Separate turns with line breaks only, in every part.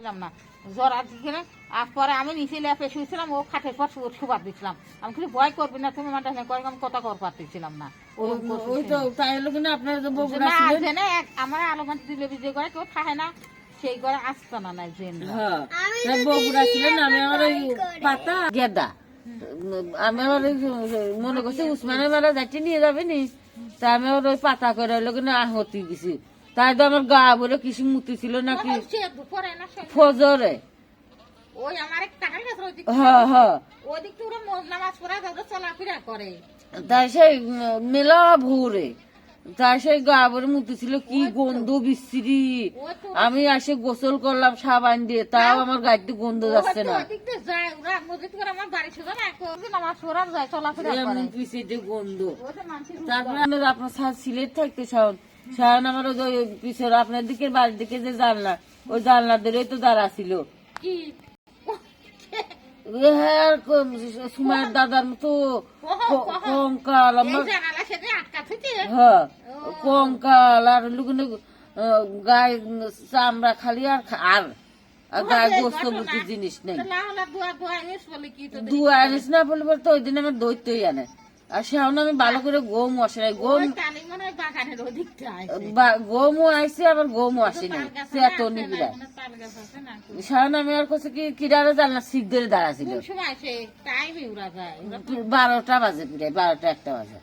ছিলাম না। জ্বর আছে কিনা আর পরে আমি নিচে লেপে শুয়েছিলাম ও খাটের পর শুবার দিচ্ছিলাম আমি কিছু ভয় করবি না তুমি মানে করে আমি কথা কর পারতেছিলাম না। ওরকম করছিস।
ওই তো তাই হলো কিনা আপনার বগুড়া
না জেনে আমার আলোমান দিলে বিজয় করে কেউ থাকে না। সেই করে আসতো না না জেন
হ্যাঁ বগুড়া ছিলেন আমি আমার ওই পাতা গেদা। আমি আমার মনে করছি উসমানের মেলা যাচ্ছি নিয়ে যাবে নি। তা আমি আমার ওই পাতা করে হলো কিনা আহতি গেছি তাই তো আমার গা বলে কিছু মুতি ছিল নাকি? ফজরে।
ওই আমার
হ্যাঁ হ্যাঁ
নামাজ পড়া চলাফেরা করে।
তাই সেই মেলা ভোরে। তাই সেই মুতি ছিল কি গন্ধ বিশ্রী। আমি এসে গোসল করলাম সাবান দিয়ে তাও আমার গাড়িতে গন্ধ যাচ্ছে না। এমন পিছিয়ে গন্ধ। তারপরে আপনার সিলেট থাকতে শাওন শাওন আমার ওই পিছনে আপনার দিকে বাড়ির দিকে যে জানলা ওই জানলা ধরেই তো দাঁড়া ছিল। হ্যাঁ সুমায়ের দাদার মতো কঙ্কাল আমার হ্যাঁ কঙ্কাল আর লুকুনে গায়ে চামড়া খালি আর আর জিনিস নেই।
দোয়া
আনিস না বলে বলে তো ওই দিন আমার দৈত্যই আনে। আর সেও আমি ভালো করে গম গম গমও আইসে আবার গমও আসে না সে এত নিবিড়া
তাল গাছ আছে না
সায়ন আমি আর কাছে কি কিরারে জানলা ধরে বারোটা বাজে প্রায় বারোটা একটা বাজে।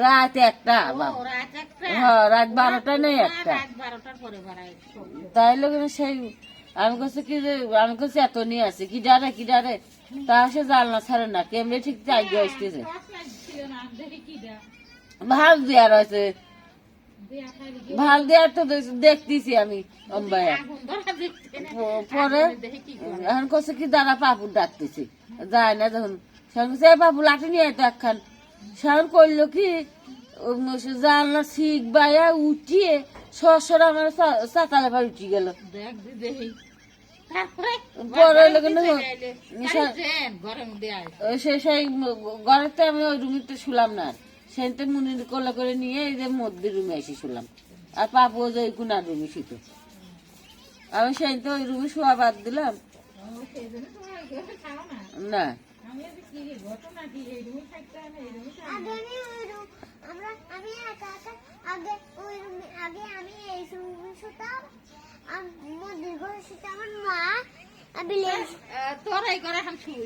রাত একটা
রাত
হ্যাঁ রাত বারোটা নেই একটা। তাই লোক সেই আমি কাছে কি যে, আমি কাছে এত নিয়ে আসি, কি ডারে কি ডারে? তা সে জানলা ছাড়ে না, কেমনে ঠিক গিয়ে আসতেছে। ভালো আছে
দেয়া খাইলে
ভালো দেওয়ার তো দেখ- দেখতেছি আমি, অম্বায়া। পরে। এখন কছে কি দাদা পাপুর ডাকতেছি। যায় না যখন। "এ পাপু লাঠি নিয়ে তো একখান। সেখন করল কি সে জানলা শিখ বাইয়া উঠিয়ে সসর আমার চাতালে পার উঠি গেল। সেই ঘরেতে আমি ওই রুমিতে শুলাম না সেনতে মুনির কোলা করে নিয়ে এই যে মধ্যে রুমে এসে শুলাম। আর পাপু যে ওই কুনার রুমে শুত আমি সেনতে ওই রুমে শোয়া বাদ দিলাম।
সেই ঘরে না। আমি হয় হয়
আমি আমরা আমি একা একা আগে ওই রুমে আগে আমি এই রুমে শুতাম আর দীর্ঘ শুতাম আমার মা আর তোরাই
না। আহ, তোর এই ঘরে এখন শুই।